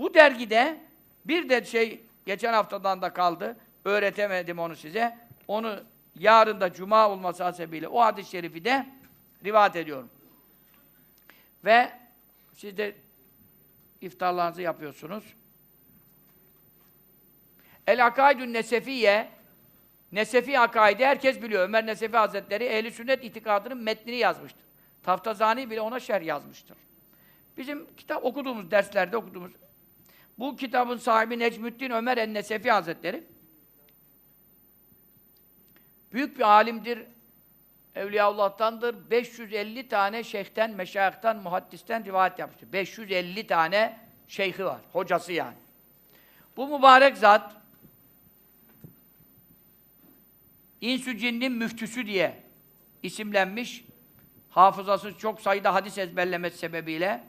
Bu dergide bir de şey geçen haftadan da kaldı. Öğretemedim onu size. Onu yarın da cuma olması hasebiyle o hadis-i şerifi de rivayet ediyorum. Ve siz de iftarlarınızı yapıyorsunuz. El Akaidün Nesefiye Nesefi akaidi herkes biliyor. Ömer Nesefi Hazretleri ehli sünnet itikadının metnini yazmıştır. Taftazani bile ona şerh yazmıştır. Bizim kitap okuduğumuz derslerde okuduğumuz bu kitabın sahibi Necmüddin Ömer en-Nesefi Hazretleri büyük bir alimdir. Evliyaullah'tandır. 550 tane şeyhten, meşayihten, muhaddisten rivayet yapmıştır. 550 tane şeyhi var. Hocası yani. Bu mübarek zat İnsü cinnin müftüsü diye isimlenmiş. Hafızası çok sayıda hadis ezberlemesi sebebiyle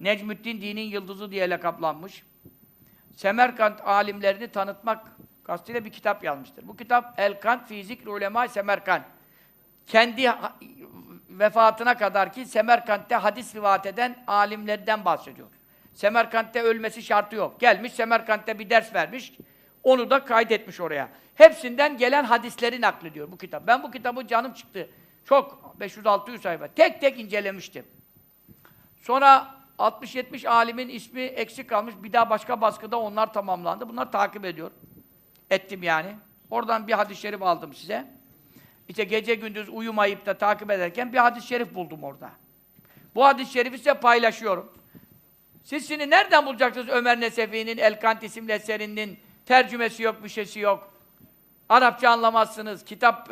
Necmüddin dinin yıldızı diye lakaplanmış. Semerkant alimlerini tanıtmak kastıyla bir kitap yazmıştır. Bu kitap El Kant fi Zikri Ulema Semerkant. Kendi vefatına kadar ki Semerkant'te hadis rivayet eden alimlerden bahsediyor. Semerkant'te ölmesi şartı yok. Gelmiş Semerkant'te bir ders vermiş. Onu da kaydetmiş oraya. Hepsinden gelen hadisleri naklediyor bu kitap. Ben bu kitabı canım çıktı. Çok 500-600 sayfa. Tek tek incelemiştim. Sonra 60-70 alimin ismi eksik kalmış. Bir daha başka baskıda onlar tamamlandı. Bunlar takip ediyor. Ettim yani. Oradan bir hadis-i şerif aldım size. İşte gece gündüz uyumayıp da takip ederken bir hadis-i şerif buldum orada. Bu hadis-i şerifi size paylaşıyorum. Siz şimdi nereden bulacaksınız Ömer Nesefi'nin El-Kant isimli eserinin tercümesi yok, bir şeysi yok. Arapça anlamazsınız. Kitap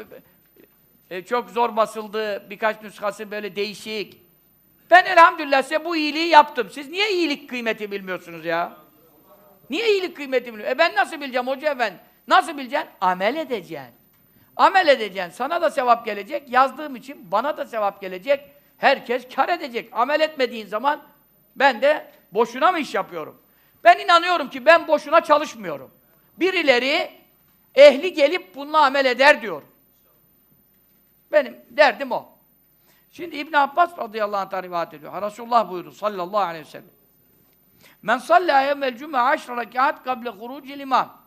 e, çok zor basıldı. Birkaç nüshası böyle değişik. Ben elhamdülillah size bu iyiliği yaptım. Siz niye iyilik kıymeti bilmiyorsunuz ya? Niye iyilik kıymeti bilmiyorsunuz? E ben nasıl bileceğim hoca efendi? Nasıl bileceksin? Amel edeceksin. Amel edeceksin. Sana da sevap gelecek. Yazdığım için bana da sevap gelecek. Herkes kar edecek. Amel etmediğin zaman ben de boşuna mı iş yapıyorum? Ben inanıyorum ki ben boşuna çalışmıyorum. Birileri ehli gelip bununla amel eder diyor. Benim derdim o. Şimdi İbn Abbas radıyallahu anh'tan rivayet ediyor. Resulullah buyurdu sallallahu aleyhi ve sellem. Men salla yevmel cuma aşra rekat kable hurucil imam.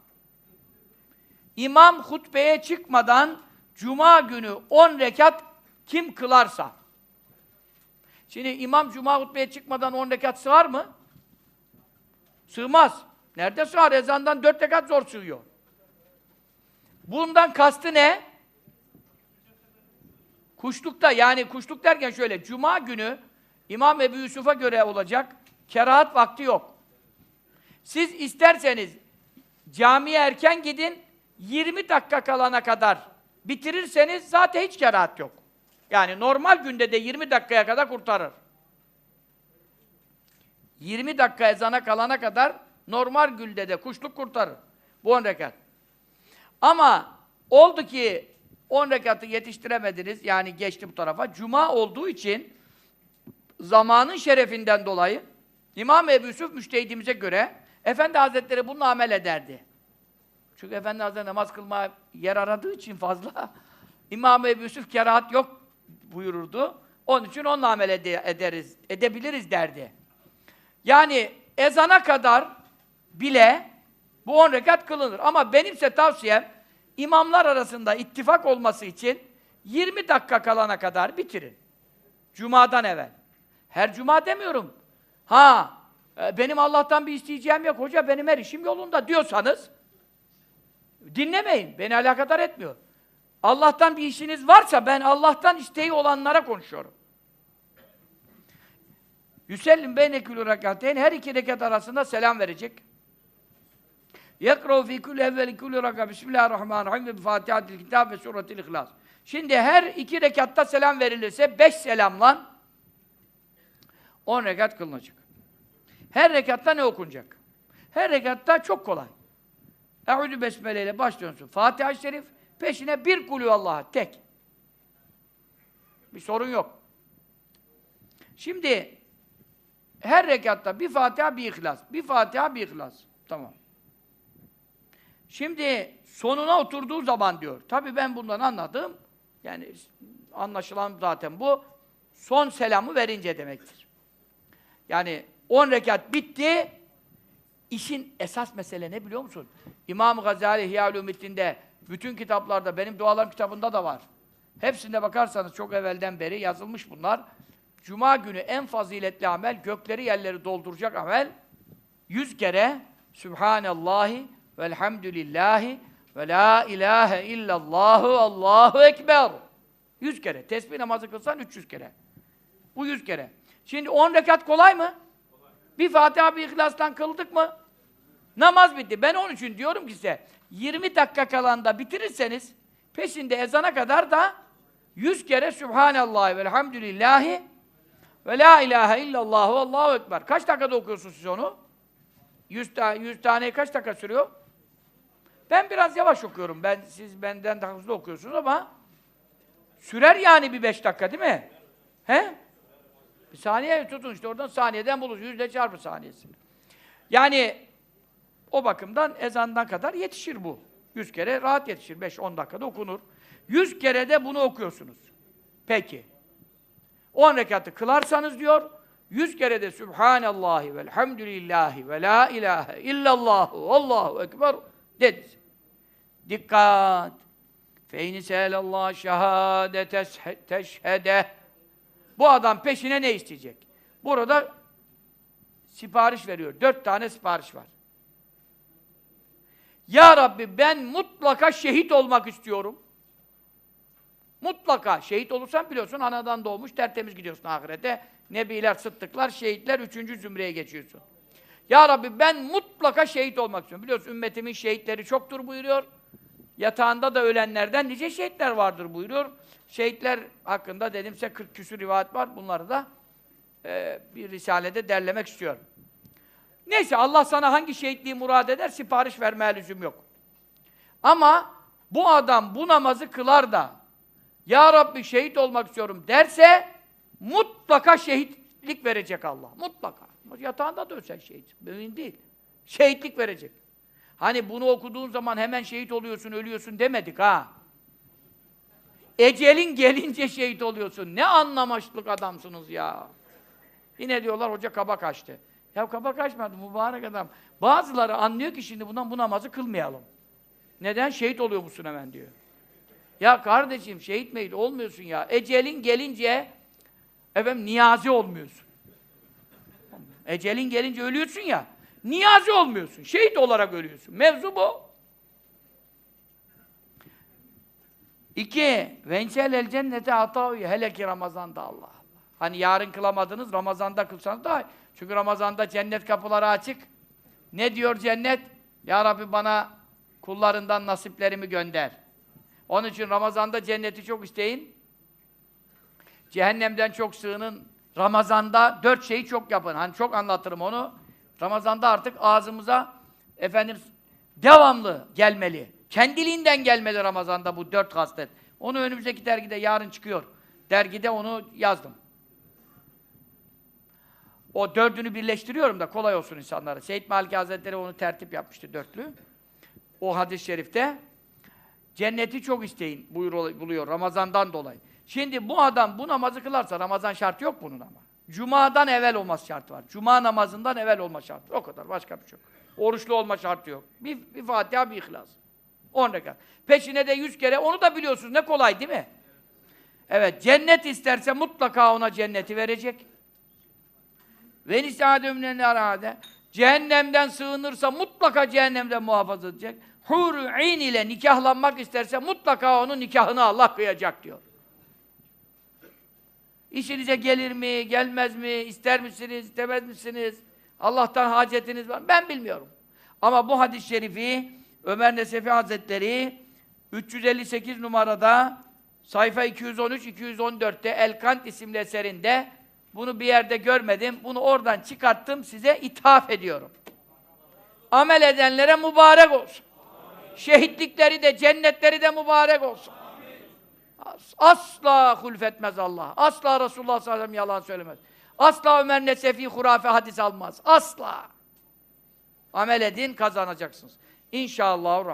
İmam hutbeye çıkmadan cuma günü 10 rekat kim kılarsa. Şimdi imam cuma hutbeye çıkmadan 10 rekat sığar mı? Sığmaz. Nerede sığar? Ezandan 4 rekat zor sığıyor. Bundan kastı ne? Kuşlukta yani kuşluk derken şöyle cuma günü İmam Ebu Yusuf'a göre olacak kerahat vakti yok. Siz isterseniz camiye erken gidin 20 dakika kalana kadar bitirirseniz zaten hiç kerahat yok. Yani normal günde de 20 dakikaya kadar kurtarır. 20 dakika ezana kalana kadar normal günde de kuşluk kurtarır. Bu 10 rekat. Ama oldu ki 10 rekatı yetiştiremediniz, yani geçti bu tarafa. Cuma olduğu için zamanın şerefinden dolayı İmam Ebu Yusuf müştehidimize göre Efendi Hazretleri bununla amel ederdi. Çünkü Efendi Hazretleri namaz kılmaya yer aradığı için fazla İmam Ebu Yusuf kerahat yok buyururdu. Onun için onunla amel ede- ederiz, edebiliriz derdi. Yani ezana kadar bile bu 10 rekat kılınır. Ama benimse tavsiyem imamlar arasında ittifak olması için 20 dakika kalana kadar bitirin. Cuma'dan evvel. Her cuma demiyorum. Ha, e, benim Allah'tan bir isteyeceğim yok. Hoca benim her işim yolunda diyorsanız dinlemeyin. Beni alakadar etmiyor. Allah'tan bir işiniz varsa ben Allah'tan isteği olanlara konuşuyorum. Yüsellim beynekülü rekateyn her iki rekat arasında selam verecek. Yekra'u fi kulli evveli kulli raka Bismillahirrahmanirrahim ve Fatihatil Kitab ve Suratil İhlas. Şimdi her iki rekatta selam verilirse beş selamla on rekat kılınacak. Her rekatta ne okunacak? Her rekatta çok kolay. Eûzü besmele ile başlıyorsun. Fatiha-i Şerif, peşine bir kulü Allah'a tek. Bir sorun yok. Şimdi her rekatta bir Fatiha, bir İhlas. Bir Fatiha, bir İhlas. Tamam. Şimdi sonuna oturduğu zaman diyor. Tabii ben bundan anladım. Yani anlaşılan zaten bu. Son selamı verince demektir. Yani 10 rekat bitti. işin esas mesele ne biliyor musun? İmam Gazali İhya Ulumuddin'de bütün kitaplarda, benim dualarım kitabında da var. Hepsinde bakarsanız çok evvelden beri yazılmış bunlar. Cuma günü en faziletli amel, gökleri yerleri dolduracak amel, yüz kere Sübhanallahi velhamdülillahi ve la ilahe illallahu Allahu Ekber. Yüz kere. Tesbih namazı kılsan 300 kere. Bu yüz kere. Şimdi 10 rekat kolay mı? Bir Fatiha bir İhlas'tan kıldık mı? Namaz bitti. Ben onun için diyorum ki size 20 dakika kalanda bitirirseniz peşinde ezana kadar da 100 kere Sübhanallah ve elhamdülillahi ve la ilahe illallah ve Allahu ekber. Kaç dakikada okuyorsunuz siz onu? 100 tane 100 tane kaç dakika sürüyor? Ben biraz yavaş okuyorum. Ben siz benden daha hızlı okuyorsunuz ama sürer yani bir 5 dakika değil mi? He? Bir saniye tutun işte oradan saniyeden buluruz. Yüzde çarpı saniyesini. Yani o bakımdan ezandan kadar yetişir bu. Yüz kere rahat yetişir. 5-10 dakikada okunur. Yüz kere de bunu okuyorsunuz. Peki. 10 rekatı kılarsanız diyor, yüz kere de Sübhanallahi velhamdülillahi ve la ilahe illallahu allahu ekber dediniz. Dikkat! Feyni sehelallah şehadete teşhede. Bu adam peşine ne isteyecek? Burada sipariş veriyor. Dört tane sipariş var. Ya Rabbi ben mutlaka şehit olmak istiyorum. Mutlaka. Şehit olursan biliyorsun anadan doğmuş tertemiz gidiyorsun ahirete. Nebiler, sıddıklar, şehitler üçüncü zümreye geçiyorsun. Ya Rabbi ben mutlaka şehit olmak istiyorum. Biliyorsun ümmetimin şehitleri çoktur buyuruyor. Yatağında da ölenlerden nice şehitler vardır buyuruyor. Şehitler hakkında dedimse 40 küsur rivayet var. Bunları da e, bir risalede derlemek istiyorum. Neyse Allah sana hangi şehitliği murad eder sipariş vermeye lüzum yok. Ama bu adam bu namazı kılar da Ya Rabbi şehit olmak istiyorum derse mutlaka şehitlik verecek Allah. Mutlaka. Yatağında da ölsen şehit. Mümin değil. Şehitlik verecek. Hani bunu okuduğun zaman hemen şehit oluyorsun, ölüyorsun demedik ha. Ecelin gelince şehit oluyorsun. Ne anlamaşlık adamsınız ya. Yine diyorlar hoca kaba kaçtı. Ya kaba kaçmadı mübarek adam. Bazıları anlıyor ki şimdi bundan bu namazı kılmayalım. Neden? Şehit oluyor musun hemen diyor. Ya kardeşim şehit meyit olmuyorsun ya. Ecelin gelince efendim niyazi olmuyorsun. Ecelin gelince ölüyorsun ya. Niyazi olmuyorsun. Şehit olarak ölüyorsun. Mevzu bu. İki, vencel el cennete atavi hele ki Ramazan'da Allah Allah. Hani yarın kılamadınız, Ramazan'da kılsanız iyi. Çünkü Ramazan'da cennet kapıları açık. Ne diyor cennet? Ya Rabbi bana kullarından nasiplerimi gönder. Onun için Ramazan'da cenneti çok isteyin. Cehennemden çok sığının. Ramazan'da dört şeyi çok yapın. Hani çok anlatırım onu. Ramazan'da artık ağzımıza efendim devamlı gelmeli. Kendiliğinden gelmeli Ramazan'da bu dört haslet. Onu önümüzdeki dergide yarın çıkıyor. Dergide onu yazdım. O dördünü birleştiriyorum da kolay olsun insanlara. Seyyid Maliki Hazretleri onu tertip yapmıştı dörtlü. O hadis-i şerifte cenneti çok isteyin buyuruyor, buluyor Ramazan'dan dolayı. Şimdi bu adam bu namazı kılarsa Ramazan şartı yok bunun ama. Cuma'dan evvel olması şartı var. Cuma namazından evvel olma şartı. O kadar. Başka bir şey yok. Oruçlu olma şartı yok. Bir, bir Fatiha, bir İhlas. 10 rekat. Peşine de 100 kere. Onu da biliyorsunuz. Ne kolay değil mi? Evet. Cennet isterse mutlaka ona cenneti verecek. Ve nisâdümlen arade. Cehennemden sığınırsa mutlaka cehennemden muhafaza edecek. Hur in ile nikahlanmak isterse mutlaka onun nikahını Allah kıyacak diyor. İşinize gelir mi, gelmez mi, ister misiniz, istemez misiniz? Allah'tan hacetiniz var? Ben bilmiyorum. Ama bu hadis-i şerifi Ömer Nesefi Hazretleri 358 numarada sayfa 213-214'te El-Kant isimli eserinde bunu bir yerde görmedim. Bunu oradan çıkarttım, size ithaf ediyorum. Amel edenlere mübarek olsun. Şehitlikleri de, cennetleri de mübarek olsun. Asla hulfetmez Allah. Asla Resulullah sallallahu aleyhi ve sellem yalan söylemez. Asla Ömer Nesefi hurafe hadis almaz. Asla. Amel edin kazanacaksınız. İnşallah.